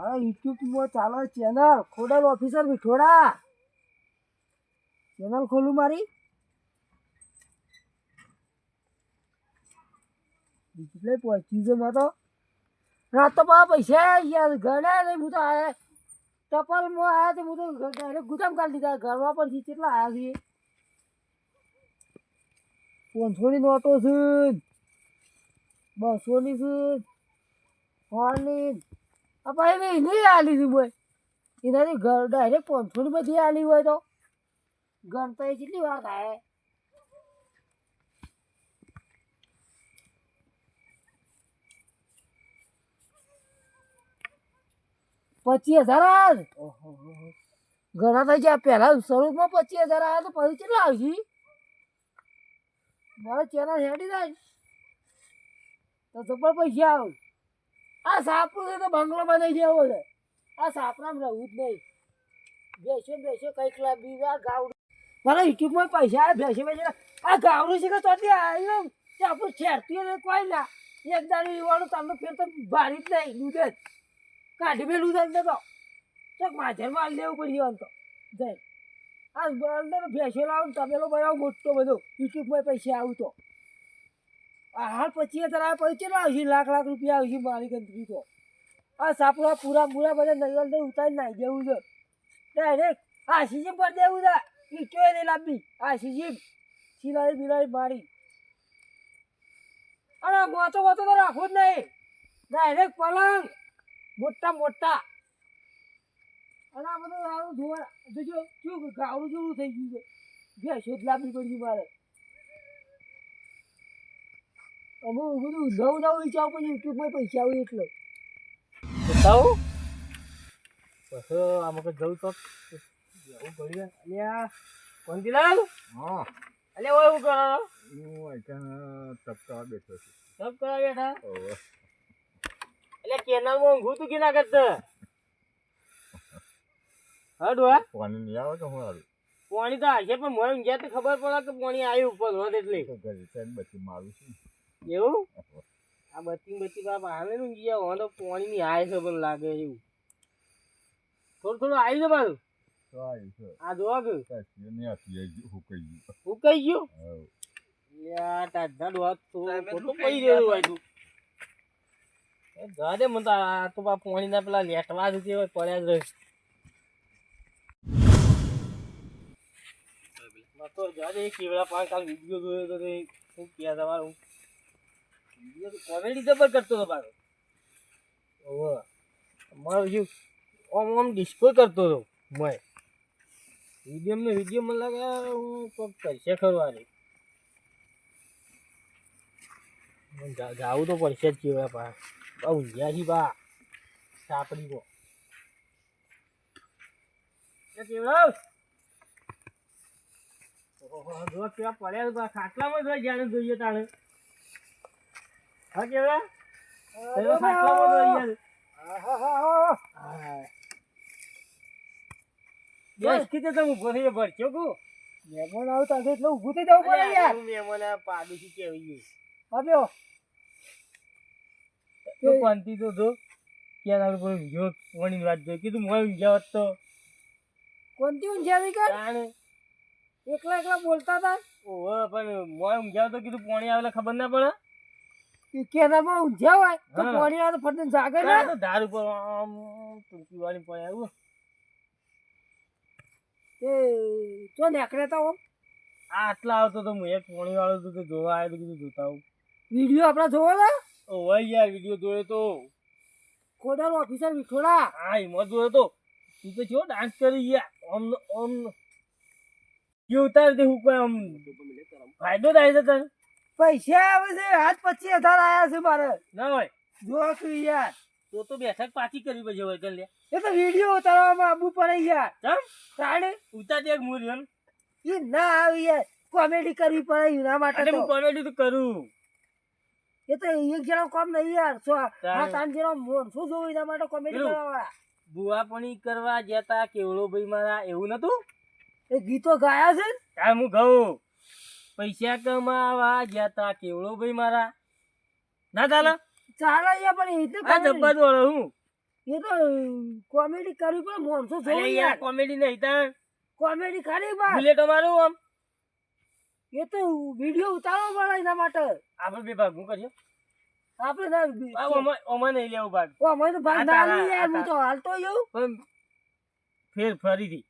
મારા યુટ્યુબમાં ચાલે channel Khodal officer Vithoda. Channel ખોલું મારી. એટલે પહોંચ્યું છે માં તો રાત તો પૈસા યાર ગણ્યા નહીં, હું તો આયા. ટપાલમાં આવ્યા તો હું તો ડાયરેક્ટ ગુદામ કાઢી દીધા. ઘરમાં પણ કેટલા આવ્યા છીએ. પાંચસોની નોટો છે. બસોની છે. સોની ભાઈ મેં નહીં આલી હતી બોય એનાથી ઘર ડાયરેક્ટ પાંચસોની બધી આલી હોય તો. ગણતા કેટલી વાર થાય. પચીસ હજાર આજ ઘણા થઈ ગયા પહેલા સ્વરૂપમાં પચીસ હજાર આવ્યા તો પછી કેટલા આવશે? મારો ચેનલ હેડી જાય. તો જબર પૈસા આવે. આ સાપરું તો બંગલો બનાવી દેવો છે આ સાપરામાં રહેવું જ નહીં. બેસો બેસો કંઈક લાવી આ ગાવડું મારા યુટ્યુબમાં પૈસા આવે બેસે બેસે આ ગાવડું છે કે તો આવ્યો તે આપણું છેડતી ને કોઈ ના. એક દાડું યુવાનું તમને ફેર તો ભારી જ નહીં દૂધ જ કાઢી મેલું છે તો. ચોક માધર માલ લેવું પડી આમ તો. જય. આ દે ભેંસો લાવો તમે બનાવો મોટો બધો. યુટ્યુબમાં પૈસા આવું તો. હાલ પચીસ હજાર આવે પછી કેટલા આવશે? લાખ લાખ રૂપિયા આવશે મારી ગંદકી તો. આ સાપડા પૂરા પૂરા બધા નરિયલ ને ઉતારી નાખી દેવું છે. ડાયરેક્ટ આ સીઝન પર દેવું છે. ઈટો એ લાંબી. આ સીઝન. સિલાઈ બિલાઈ મારી. અરે મોતો મોતો તો રાખવું જ નહીં. ડાયરેક્ટ પલંગ. મોટા મોટા. અને આ બધું સારું ધોવા જોજો શું ગાવડું જેવું થઈ ગયું છે. ભેંસો લાવવી પડી મારે. અમુક બધું નવું નવું વિચાર પણ યુટ્યુબમાં પૈસા આવે એટલે. બતાવો પછી આમ કઈ જવું તો જવું પડી અલ્યા કોંતીલાલ હા. અલ્યા ઓય હું કરો? હું અહીંયા તપકા બેઠો છું. તપકા બેઠા? ઓવે. અલ્યા કેનાલમાં ઊંઘું તું કેના કરતા? હા ડોહા? પાણી નહીં આવે તો હું હારું? પાણી તો આવશે પણ મને ઊંઘ્યા તો ખબર પડે કે પાણી આવ્યું ઉપર હોત એટલે. બચી મારું છું. એવું? આ બત્તી બત્તી બાપ આવે ને ઊંઘી જાવ તો પાણી ની આય છે પણ લાગે એવું. થોડું થોડું આવી છે મારું? તો આ જોવા આપી હુકાઈ ગયું. હું. કઈ ગયો હવ. યા ટાઢા ડોહા પડી હોય તું. એ મને તો આ તો બા પાણીના પેલા લેટવા જ હોય પડ્યા જ રહે. માં તો જા દે કેવડા પાન કાલ વીડિયો જોયો તો શું કહે તમારું કોમેડી જબર કરતો હતો પાછો ઓહો. મારો શું ઓમ ઓમ ડિસ્કો કરતો હતો મેં વીડિયો ને વીડિયો મને લાગે હું કોક કરશે ખરવાની જાવું તો પડશે જ કેવાય પા બા ઊંઘ્યા છી બા. સાપડી કો એ કેવડા ઓહો, જો કેવા પડ્યા ખાટલામાં જોઈએ જાણે જોઈએ તાણે. હા કેવા? ખાટલામાં જોઈએ આહાહાહા. હા બસ. કીધું તમે ઊભો થઈ ભરચો કો મહેમાન આવે તો આજે એટલે ઊભું થઈ જવું પડે યાર. મહેમાન પાડોશી કેવી આવ્યો તો પંતી તો જો ક્યાં પર જો વણી વાત જોઈ. કીધું મોય ઊંઘ્યા હોત તો. કોણતી ઊંઝાવી કર એકલા એકલા બોલતા હતા? ઓહો પણ મોય હોત તો કીધું પોણી આવેલા ખબર ના પડે. કેનામાં ઊંઝ્યા હોય તો. પાણી આવે ફટને જાગે ને. તો ધાર ઉપર આમ ટૂંકી વાળી પડે આવ્યું એ તો નીકળે તો ઓમ આટલા આવતો તો હું એક પાણી વાળો તો તે જોવા આવ્યો કીધું જોતા આવું. વીડિયો આપણા જોવો ને? ઓહો યાર વીડિયો જોયો તો. ખોડલ ઓફિસર વિઠોડા. હા એમાં જોયો તો. તું તો જો ડાન્સ કરી ગયા. ઓમ ઓમ કેવું ઉતાર દે હું કોઈ આમ ફાયદો થાય છે તને? પૈસા આવે છે આજ પચીસ હજાર આવ્યા છે મારે. ના હોય. જો તું યાર. તો તો બેઠક પાછી કરવી પડશે હોય ચાલ લે. એ તો વીડિયો ઉતારવામાં આવવું પડે યાર. ચમ? તાણે? ઉતાર દે મૂળ એ ના આવી યાર. કોમેડી કરવી પડે એના માટે તો. હું કોમેડી તો કરું. એ તો એક જણો કોમ નહીં યાર. સો આ. ત્રણ જણો મોન શું જોવું એના માટે કોમેડી. કરવા બુઆપણી કરવા જતા કેવડો ભાઈ મારા એવું નતું? એ ગીતો ગાયા છે? તાર હું ઘઉં પૈસા કમાવા જતા કેવડો ભાઈ મારા? ના ચાલે? ચાલે યાર પણ એ તો આ comedy. જબ્બર હું? એ તો કોમેડી કરવી પડે માણસો જોવે યાર. કોમેડી નહીં તાણ કોમેડી કરી બા ભૂલે તમારું આમ. એ તો વીડિયો ઉતારવો પડે એના માટે. આપણે બે ભાગ હું કર્યો આપણે ના ઓમાં નહીં લેવું ભાગ. અમે તો ભાગ ના તારા- લઈએ યાર હું તો હાલતો એવું પણ ફેર ફરીથી.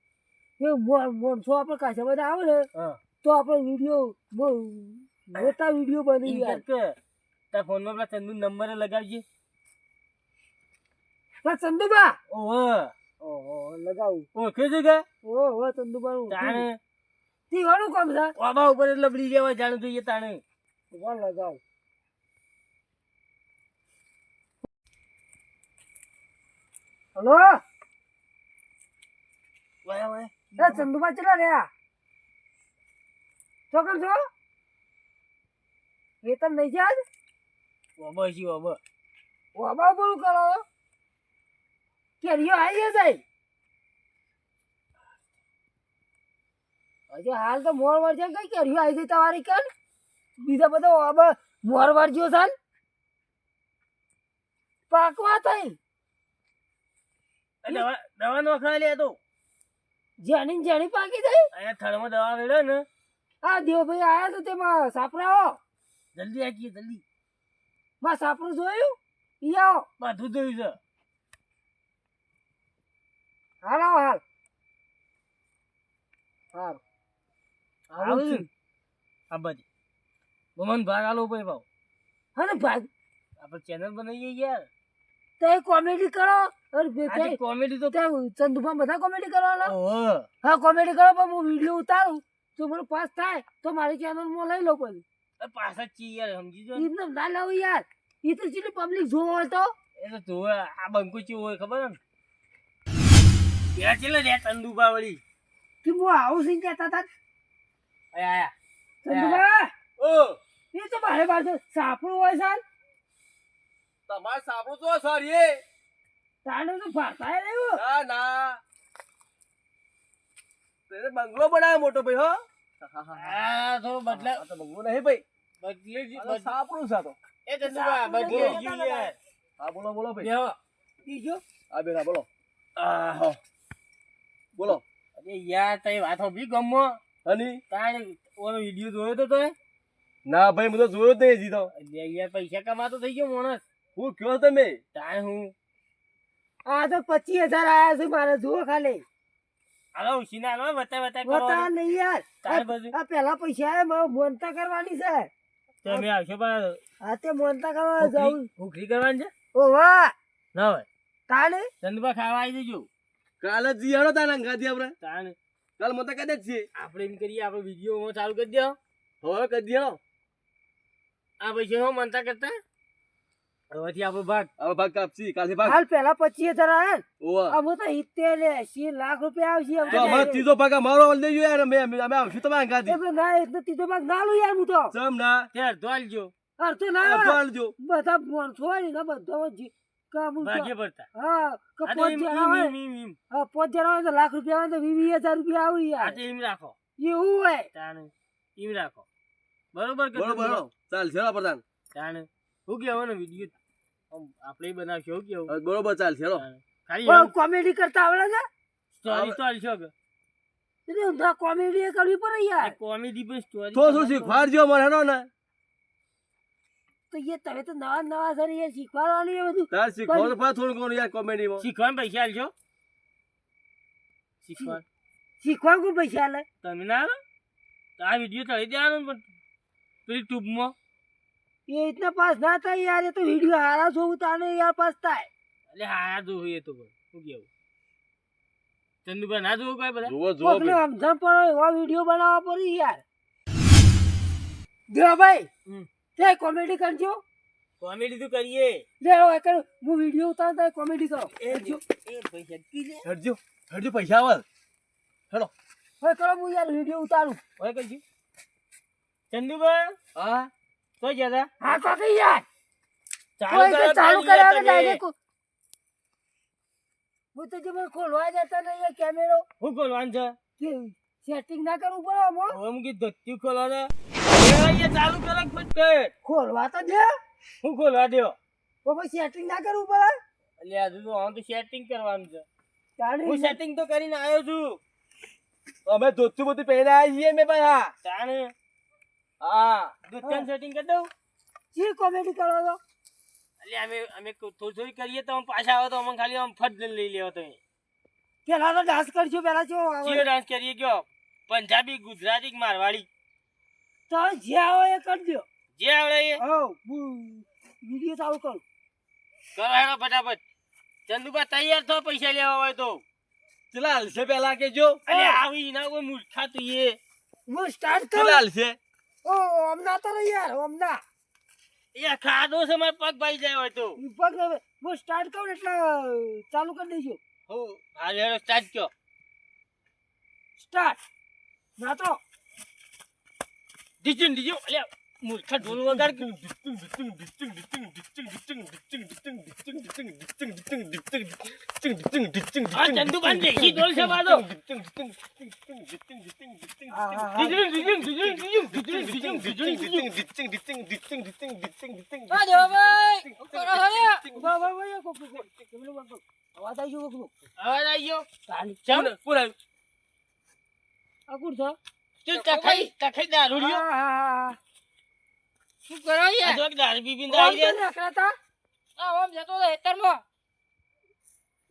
એ મો- આપણે કાશે બધા આવે ને હા. તો આપણે વીડિયો મોટા વીડિયો બની ગયા. તાર ફોનમાં પેલા ચંદુ નંબર લગાવજે. હા ચંદુબા? ઓહો. ઓહો લગાવું. ઓળખે છે કે? ઓહો ચંદુબા તાણે. તી વાળું કામ છે? ઓબા ઉપર એટલે લબડી જવા જાણું જોઈએ તાણે. કોણ લગાવ. હલો? વાય વાય એ ચંદુબા ચલા રહ્યા? શું છો? વેતન નહીં છે આજ ઓબા છી ઓબા વાબા બોલું કરો? કેરીઓ આવી જશે હજુ હાલ તો મોર વરસે કઈ કેરીઓ આવી ગઈ તમારી કાન બીજા બધા વાબા મોર વરસ્યો છે પાકવા થઈ. દવા દવા નો ખાલી તો. જેની ને જેની પાકી થઈ. અહીંયા થળમાં દવા વેડે ને. આ દેવભાઈ આયા તો તેમાં સાપરાઓ? જલ્દી આકીએ જલ્દી. માં સાપરું જોયું? ઈ આવો. બધું જોયું છે. હાલ આવો હાલ. હાલ આવું છું. આ બધી. મમન ભાગ આલો ભાઈ ભાવ. હા ભાગ. આપણે ચેનલ બનાવીએ યાર. તો કોમેડી કરો. કોમેડી તો ત્યાં ચંદુભા બધા કોમેડી કરો હા કોમેડી કરો પણ હું વીડિયો ઉતારું. તો મને પાસ થાય તો મારી ચેનલમાં લઈ લો પછી. પાછા જ યાર સમજી જો એમને ના લાવું યાર. એ તો ચીલી પબ્લિક જોવો હોય તો. એ તો જોવે આ બંકુ હોય ખબર ને ત્યાં ચેલે રે ચંદુબા વળી કે હું આવું સિંહ કહેતા તા આયા ઓ! એ તો મારે પાસે સાપડું હોય સાલ. તમારે સાપડું તો સર એ. તાણે તો ભાષા રહ્યું. ના ના. બંગલો બનાવ્યો મોટો ભાઈ હો. આ થોડો બદલા તો બંગલો નહીં ભાઈ. બદલી જ- આ તો બદ- સાંપડું છે આ તો. એ ચંદુબા બદલી ગયું યાર. હા બોલો બોલો ભાઈ. બેહો. બીજો? હા બેટા બોલો. આહો. બોલો. અરે યાર તઈ વાતો બી ગમો. હની? તાણે ઓનો વિડિયો જોયો તો ના ભાઈ હું તો જોયો જ નહીં હજી તો. અરે યાર પૈસા કમાતો થઈ ગયો માણસ. હું કયો તમે? તાણે હું? આ તો પચીસ હજાર આયા છે મારે જુઓ ખાલી. હાલો ઉશીના હાલો કરો. નહીં યાર. તાર બાજુ આ પેલા પૈસા આયા મારે મોનતા કરવાની છે. તમે આવશો પણ આ તે મોનતા કરવા જાઉં. ભૂખરી કરવાની છે? ઓ વાહ ના હોય. તાણે? ચંદુબા ખાવા આવી જજો. કાલે જ જીયાડો તાને અંગાથી આપણે. તાણે. કાલ મને કહી દે આપણે એમ કરીએ આપણે વીડિયો ચાલુ કરી દો હવે કરી દીધો આ પૈસા હું મનતા કરતા? હવેથી આપણો ભાગ. હવે ભાગ કાપસી કાલથી ભાગ. હાલ પેલા પચીસ હજાર ઓવા. અમે તો સિત્તેર ને એંસી લાખ રૂપિયા આવશે તો અમારો ત્રીજો ભાગ અમારો લઈ ગયો યાર અમે અમે અમે આવશું તમે અંગાથી એ ના એટલે ત્રીજો ભાગ ના લઉં યાર હું તો. ના. ના. બધા ને બધા જી- કામ. પડતા હા કે પાંચ જણા હોય. હા પાંચ જણા હોય તો લાખ રૂપિયા આવે તો વીસ વીસ હજાર રૂપિયા આવે યાર. તો એમ રાખો. એવું હોય. તાણે. એમ રાખો. બરોબર કે બરોબર ચાલ છેડો પ્રધાન. તાણે. શું કેવું ને વીડિયો આપણે બનાવશું શું કેવું? બરોબર ચાલ છેડો ખાલી કોમેડી કરતા આવડે છે? સ્ટોરી તો આલશો કે એટલે ના કોમેડી કરવી પડે યાર. કોમેડી પણ સ્ટોરી થોડું થોડું શીખવાડજો મને હેનો ને. તો એ તમે તો નવા નવા સર એ શીખવાડવાનું એ બધું. તાર શીખવાડો તો પાછું થોડું ઘણું યાર કોમેડીમાં શીખવાના પૈસા આલશો શીખવા શીખવા કોઈ પૈસા લે તમે ના આલો? તો આ વીડિયો ચડી દેવાનો પણ. પેલી ટ્યુબમાં એ રીતના પાસ ના થાય યાર એ તો વીડિયો હારા જોવું તાને યાર પાસ થાય. એટલે હારા જોવું એ તો પણ શું કેવું? ચંદુભાઈ ના જોવું કઈ બધા? જોવો જોવો એટલે સમજણ પડે એવા વીડિયો બનાવવા પડે યાર. દેવાભાઈ. તે કોમેડી કરજો. કોમેડી તો કરીએ. લે હવે કર. હું વીડિયો ઉતારતા કોમેડી કરો. એ જો એ પૈસા કી લે હેડજો હેડજો પૈસા આવે હવે કરો હું યાર વીડિયો ઉતારું. હવે કહીશું ચંદુભાઈ? હા? તો? જતા હા કાકા યાર ચાલુ કોઈ તમે. ડાયરેક્ટ હું તો જે ખોલવા જતા નહીં કેમેરો હું ખોલવાનું છે? કે સેટિંગ ના કરવું પડે આમાં? હું મૂકી ધત્તી દે એ અહીંયા ચાલુ કરે ફટકટ ખોલવા તો દે. હું ખોલવા દ્યો. તો પછી સેટિંગ ના કરવું પડે? એટલે હજુ તો હું તો સેટિંગ કરવાનું છે. હું સેટિંગ તો કરીને આવ્યો છું. અમે ધોતું બધું પહેલા આવ્યા છીએ મેં પણ હા તાણે. હા. દુકાન સેટિંગ કરી દઉં? શી કોમેડી કરો છો. એટલે અમે અમે થોડી થોડી કરીએ તો પાછા આવે તો અમે ખાલી આમ ફટ લઈ લેવો તમે પેલા તો ડાન્સ કરશું પેલા જો ચિયો ડાન્સ કરીએ ગયો. પંજાબી ગુજરાતી મારવાડી? તો જે આવે એ કરજો જે આવડે એ. હો વીડિયો ચાલુ કરો. કરો હેડો ફટાફટ. ચંદુબા તૈયાર થો પૈસા લેવા હોય તો. ચલા હલશે પેલા કેજો અલે આવી ના કોઈ મૂર્ખા તું એ. હું સ્ટાર્ટ ચલા કરું. હાલશે ઓ હમણાં તો નહીં યાર હમણાં એ ખાધો છે મારે પગ ભાઈ જાય હોય તો પગ હું સ્ટાર્ટ કરું એટલે ચાલુ કરી દઈશું હો હાલ હેરો સ્ટાર્ટ કયો સ્ટાર્ટ ના તો ડીજું ડીજું અલ્યા મૂર્ખા ઢોલ વગાડ કે આ ચંદુબા દેખી ઢોલ છે બાદો ડીજું ડીજું ડીજું ડીજું ડીજું ડીજું ડીજું ડીજું આ જો ભાઈ કરો હવે ઊભા ઊભા ઊભા કોક કોક કોક અવાજ આવી ગયો કોક અવાજ આવી ગયો ચાલી ચમ પૂરા આ કુર છો તું તખાઈ તખાઈ દારૂ લ્યો શું કરો યાર જો દારૂ પી પીને ઓમ આવી તો રહ્યા નખરાતા આ ઓમ જતો હેતરમાં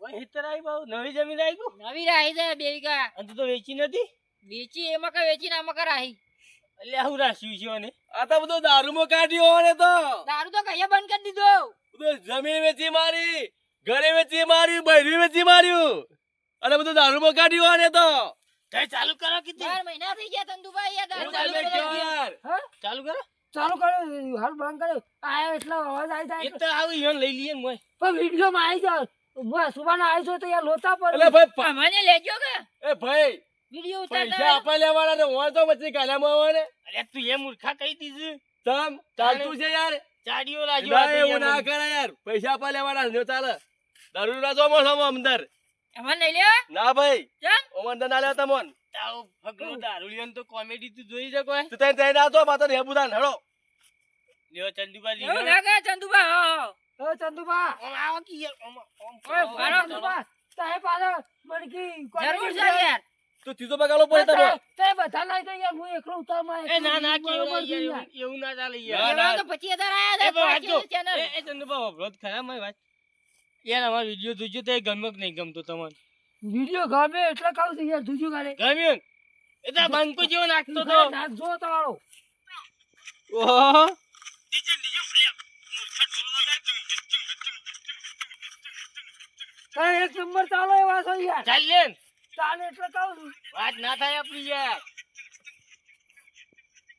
ઓય હિતર આવી બહુ નવી જમીન આવી ગયું? નવી રાહી છે બે વીઘા. અને તું તો વેચી નથી? વેચી એમાં કા વેચી આમાં કા રાહી. એટલે આવું રાખ્યું છે આ તો બધો દારૂમાં કાઢ્યો ને તો. દારૂ તો કહીએ બંધ કરી દીધો. બધું જમીન વેચી મારી ઘરે વેચી મારી બૈરી વેચી માર્યું. અને બધું દારૂમાં કાઢ્યો ને તો. તે ચાલુ કરો કીધી. ચાર મહિના થઈ ગયા તંદુભાઈ યાર ચાલુ કરો. યાર. હા? ચાલુ કરો. ચાલુ કર્યો હાલ બંધ કર્યો આયો એટલો અવાજ આવી એ જાય તો આવું લઈ લઈએ મોય. પણ વીડિયો માં આવી જાય હું સુબાના આવી છું તો યાર લોચા પર. એટલે ભાઈ મને લેજો કે. એ ભાઈ વીડિયો પૈસા આપવા લેવાના ને હું તો પછી કાલામાં આવે ને. અરે તું એ મૂર્ખા કહી દીધું. તમ ચાલતું છે યાર. ચાડીઓ લાજો એવું ના કરે યાર. પૈસા આપવા લેવાના ને ચાલે. દારૂ ના જો મોસમ અંદર. એમાં નહીં લે ના ભાઈ. કેમ? ઓમ ના લેતા મોન તારો ફગલો દારૂ તો કોમેડી તું જોઈ શકો હે? તું તઈ તઈ ના તો માતા ને બુધા લ્યો ચંદુબાજી એવું ના કહે ચંદુબા હા. ઓ ચંદુબા ઓમ આવો કી યાર, ઓમ ઓમ ઓય ભારો. ચંદુબા તારે પાછો મડકી જરૂર છે યાર. તું ત્રીજો પગાલો પડે તમે તે બધા લઈ તો યાર. હું એકલો ઉતારમાં એ ના ના છે યાર. એવું- ના ચાલે યાર. ના. તો પચીસ હજાર આયા એ. પાછી channel. એ- એ ચંદુબા તો ખરા મારી વાત. યાર અમારો વીડિયો જોજો તો એ ગમ્યો નહીં ગમતો તમને. વીડિયો ગમે એટલે કહું છું યાર દુજુ ગાડે ગમ્યો? એ તો બંકો જેવો નાખતો તો. નાખજો તો વાળો ઓહો તારે એક નંબર ચાલો એવા છો યાર. ચાલ લે. ને. ચાલે એટલે કહું છું. વાત ના થાય આપણી યાર.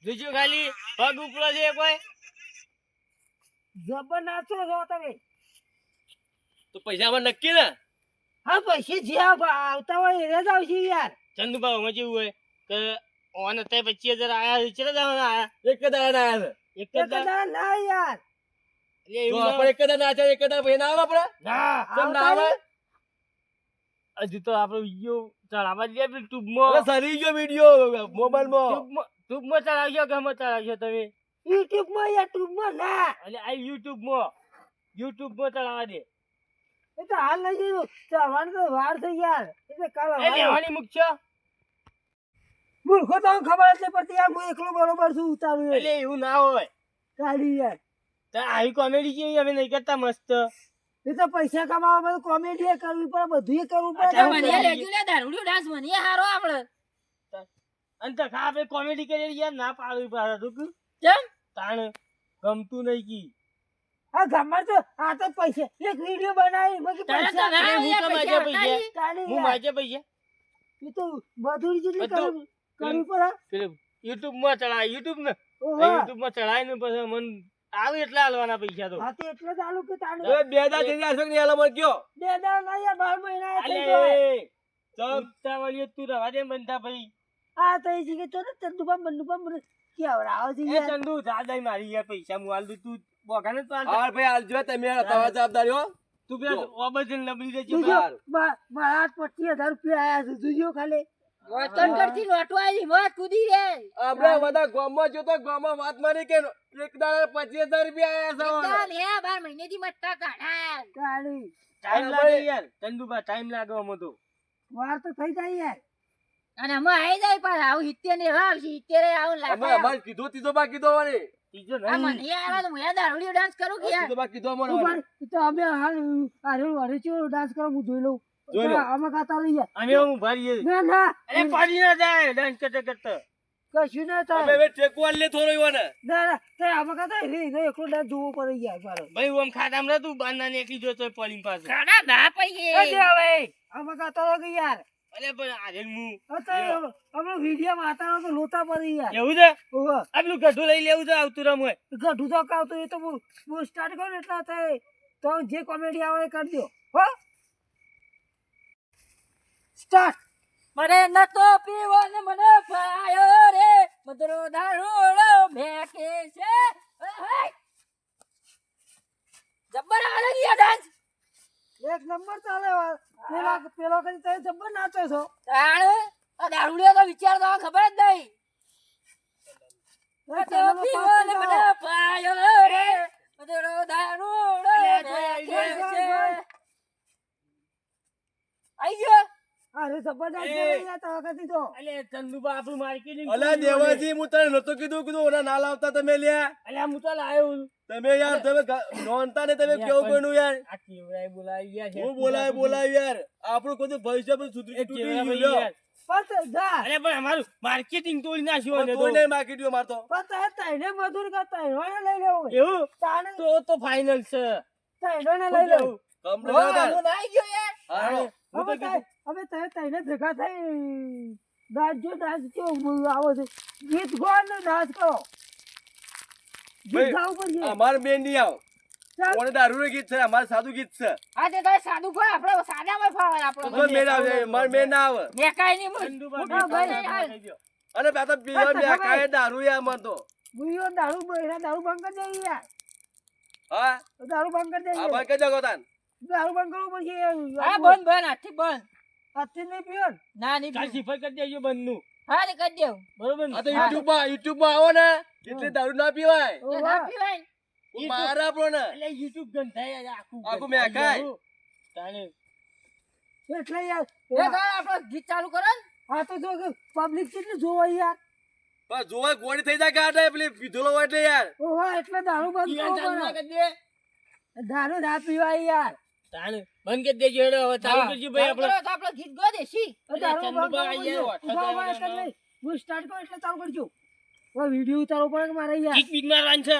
જોજો ખાલી પગ ઉપડો છે કોઈ. જબર નાચો છો તમે. તો પૈસા માં નક્કી ને? હા પૈસે જે આવતા હોય એને જ આવશે યાર. ચંદુભાઈ માં જેવું હોય કે ઓન અત્યારે પચીસ હજાર આયા છે ચેટલા દાડા આયા? એક કદા ના આવે એક જ દાડા? ના યાર. એટલે એવું ના આપણે એક ના એક ભાઈ ના આવે આપણે? ના કેમ ના આવે હજુ તો આપણો વીડિયો ચલાવવા દે ટ્યુબમાં સરી ગયો વીડિયો મોબાઈલમાં ટ્યુબમાં ટ્યુબમાં ચડાવશો કે આમાં ચડાવશો તમે? યુટ્યુબમાં યા યાર ના. અને આ યુટ્યુબમાં યુટ્યુબમાં ચલાવવા દે. એ તો હાલ લઈ જઈશું ચાલવાનું તો વાર છે યાર. એટલે કાલ એ લેવાની મુકશો મૂર્ખો તો ખબર જ નહીં પડતી યાર હું એકલો બરોબર છું ઉતારું એટલે એવું ના હોય. કાઢી યાર. તો આવી કોમેડી કેવી અમે નહીં કરતા મસ્ત. એ તો પૈસા કમાવા બધું કોમેડી કરવી પડે બધું કરવું પડે. મને લેજો લે દારૂડિયો ડાન્સ મને હારો આપણે અને તો ખા આપણે કોમેડી કરી યાર ના પાડવી પડે તું કેમ? તાણ ગમતું નહીં કી. આ ગમર તો આ તો પૈસા એક વીડિયો બનાવી બાકી પૈસા હું યાર પૈસા હું માજે પૈસા. એ તો બધું જેટલી. કરવી કરવી પડે. પેલું યુટ્યુબમાં ચડાય યુટ્યુબ ને. યુટ્યુબમાં ચડાય ને પછી મને આવે એટલા હાલવાના આ તો. એ કે તો ચંદુ પમ બંદુ મારી યાર પૈસા હું આલ દઉં તું બોગાને ભાઈ આલ જો તમે તમારા જવાબદારી હો. તું બે ઓબજન લબડી દેજે બાર મારા રૂપિયા આયા છે જોજો ખાલી. વતન કરતી આલી મોત કૂદી રે આપણે બધા ગામમાં જો તો ગામમાં વાત મારી કે એક દાડા પચીસ હજાર રૂપિયા આયા છે એકદમ હે બાર મહિનેથી મટકા કાઢા ગાડી ટાઈમ લાગે યાર ચંદુભા ટાઈમ લાગે અમો તો વાર તો થઈ જાય યાર અને અમે આવી જાય પાછા આવું સિત્તેર ને એવા આવશે સિત્તેર આવું આવું અમે લાગે અમારે કીધો તીજો બા કીધો વળી તીજો નહીં મને આવે તો હું દારૂડિયો ડાન્સ કરું કે યાર તીજો બા કીધો. રહે. તો અમે હાલ ચેવો ડાન્સ કરો હું જોઈ લઉં જોઈ લો. અમે યાર અમે હું ભરીએ ના ના. અરે પડી ના જાય ડાન્સ કરતા કરતા. કશું ના થાય. હવે ટેકવાલ લે થોડો ઈવાને. ના ના તે અમે ગાતા રે રે એકલો ડાન્સ જોવો પડે યાર મારો. ભાઈ ઓમ ખાતામાં નતું બાંધના એકલી જોતો પડી પાસે ઘણા ના એ પૈયે હવે. અમે ગાતા રહો યાર? અરે પણ આજે હું અત્યારે અમે વીડિયો માં તો લોતા પડી યાર. એવું છે? ઓહો. આ પેલું ગઢું લઈ લેવું છે આવતું રમું ગઢું તો કાવતો એ તો હું સ્ટાર્ટ કરું ને એટલા થાય. તો જે કોમેડી આવે એ કરી દો હો? સ્ટાર્ટ. મને નતો પીવો ને મને પાયો રે. મધરો દારૂડો મેકે છે. જબ્બર આલે ગયા ડાન્સ? એક નંબર ચાલે પેલા પેલો કરી તે જબ્બર નાચો છો. તાણ? આ દારૂડિયો તો વિચાર તો ખબર જ નહીં. નતો પીવો ને મને પાયો રે. મધરો દારૂડો છે. આઈ ગયો. અરે તો વખત તો. અલે આપણું માર્કેટિંગ અલા દેવાજી હું તને નતો કીધું કીધું ઓના ના લાવતા તમે લ્યા. અલ્યા હું તો લાયો. તમે યાર તમે ગ- ને તમે કેવું કોઈનું યાર? આ કેવડાય બોલાવી ગયા છે. હું બોલાય બોલાય યાર. આપણું કોઈ ભવિષ્ય પણ સુધરી તૂટી ગયું ભાઈ લ્યો. યાર. પણ જા. અરે પણ અમારું માર્કેટિંગ તોડી નાખ્યું પણ નહીં માર્કેટિયો મારતો. પણ તે મજૂર કરતા હોય લઈ લેવો. એવું? તાણે તો તો ફાઇનલ છે. લઈ લેવું. ગયો યાર. હા, હવે તમે તઈને ભેગા થઈ જો ડાન્સ કેવું આવે છે. ગીત ગો ને ડાન્સ કરો. ગીત ગાવું પડશે. અમારે બેન નહીં આવો. કોને દારૂ ગીત છે અમારે સાદું ગીત છે. આ તે તારે સાદું ફળ આપણે સાદામાં ફાવે તો આપણે આવે મારે મેળ ના આવે. નહીં મું. હાલ. થઈ ગયો. અને પાછા બીજો મે કાઈ દારૂ યાર અમારે તો. બુયો દારૂ બહેરા દારૂ બંધ કરી દઈએ યાર. હા? તો દારૂ બંધ કરી આ દઈએ ભાઈ કઈ જગો તાન દારૂ બંધ કરવું પડશે. આ બંધ બંધ આથી બંધ. આજથી નહીં પીવો ના નહીં ચાલ પીવું. કરી દેજો બંધનું. હા ને કરી દેવું. બરોબર આ તો યુટ્યુબમાં યુટ્યુબમાં આવો ને. એટલે દારૂ ના પીવાય. ના પીવાય. હું બહાર આપણો ને એટલે યુટ્યુબ ગંધાય યાર આખું. આખું ગંધાય મેકાય. તાણે. એટલે યાર એ આપણે ગીત ચાલુ કરો ને. આ તો જો પબ્લિક કેટલું જોવે યાર? પણ જોવા ગોળી થઈ જાય કાઢે પેલી પીધેલો હોય એટલે યાર. ઓહો એટલે દારૂ બંધ ચાલુ ના કરી દે. દારૂ ના પીવાય યાર. તાણે બંધ કરી દેજો હેડો હવે ચાલુ કરજો ભાઈ આપણે. આપણે ગીત ગો દેશી અરે દારૂ બંધ ચંદુભાઈ કરવું યાર, પડશે. વાઠા ઊભા ઊભા થાય એટલે નહીં. હું સ્ટાર્ટ કરું એટલે ચાલુ કરજો. હવે વીડિયો ઉતારવો પડે કે મારે યાર ગીત બીત મારવાનું છે.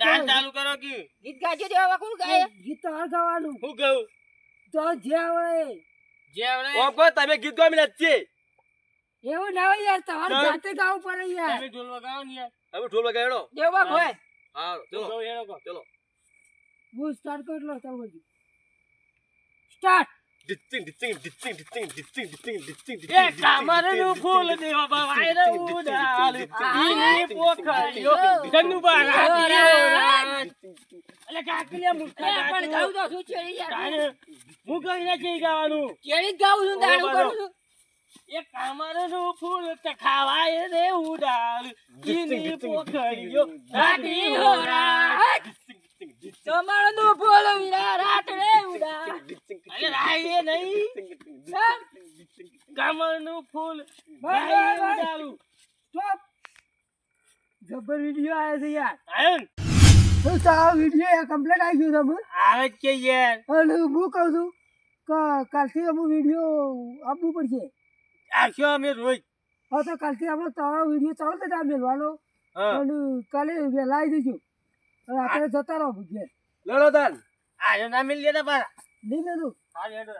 તાણ ચાલુ કરો કે ગીત ગાજો દેવા કોણ ગાય? ગીત તો હાર ગાવાનું. હું કહું તો જે આવડે. જે આવડે. તમે ગીત ગામી નથી એવું ના હોય યાર તમારે. જાતે ગાવું પડે યાર. તમે ઢોલ વગાવો ને યાર. હવે ઢોલ વગાડો દેવા હોય. હા ચલો. હેડો ચલો. હું સ્ટાર્ટ કરું એટલે ચાલુ કરજો સ્ટાર્ટ ડિટિંગ ડિટિંગ ડિટિંગ ડિટિંગ ડિટિંગ ડિટિંગ ડિટિંગ એ કામરનું ફૂલ દેવા બવાય રે ઉડાલ ઈની પોખરીઓ ગંદુબા રાતીઓ રાત અલે કાકલિયા મુખા પણ ગાઉં તો શું છેડી યાર હું કઈ નથી ગાવાનું જ ગાઉં છું દારૂ કરું છું એ કામરનું ફૂલ તે ખાવાય રે ઉડાલ ઈની પોખરીઓ રાતીઓ રાત તમારું ફૂલ વીરા રાત્રે ઉડા. અરે રાયે નહીં. કમળનું ફૂલ ભાઈ, ઉડાલું સ્ટોપ જબર વીડિયો આવે છે યાર. આયન! તો આ વીડિયો કમ્પ્લીટ આવી ગયો તમે આવે કે યાર. અને હું કહું છું કે કાલથી અમુક વીડિયો આપવું પડશે. આખ્યો અમે રોજ? હા તો કાલથી આપણો તમારો વીડિયો ચાલુ થતા મેળવાનો અને કાલે વહેલા આવી જજો આપણે જતા રહો ઘેર લડો તાન. આજો ના મિલ લેતા પાછા. નહીં મેલું. હા હેડો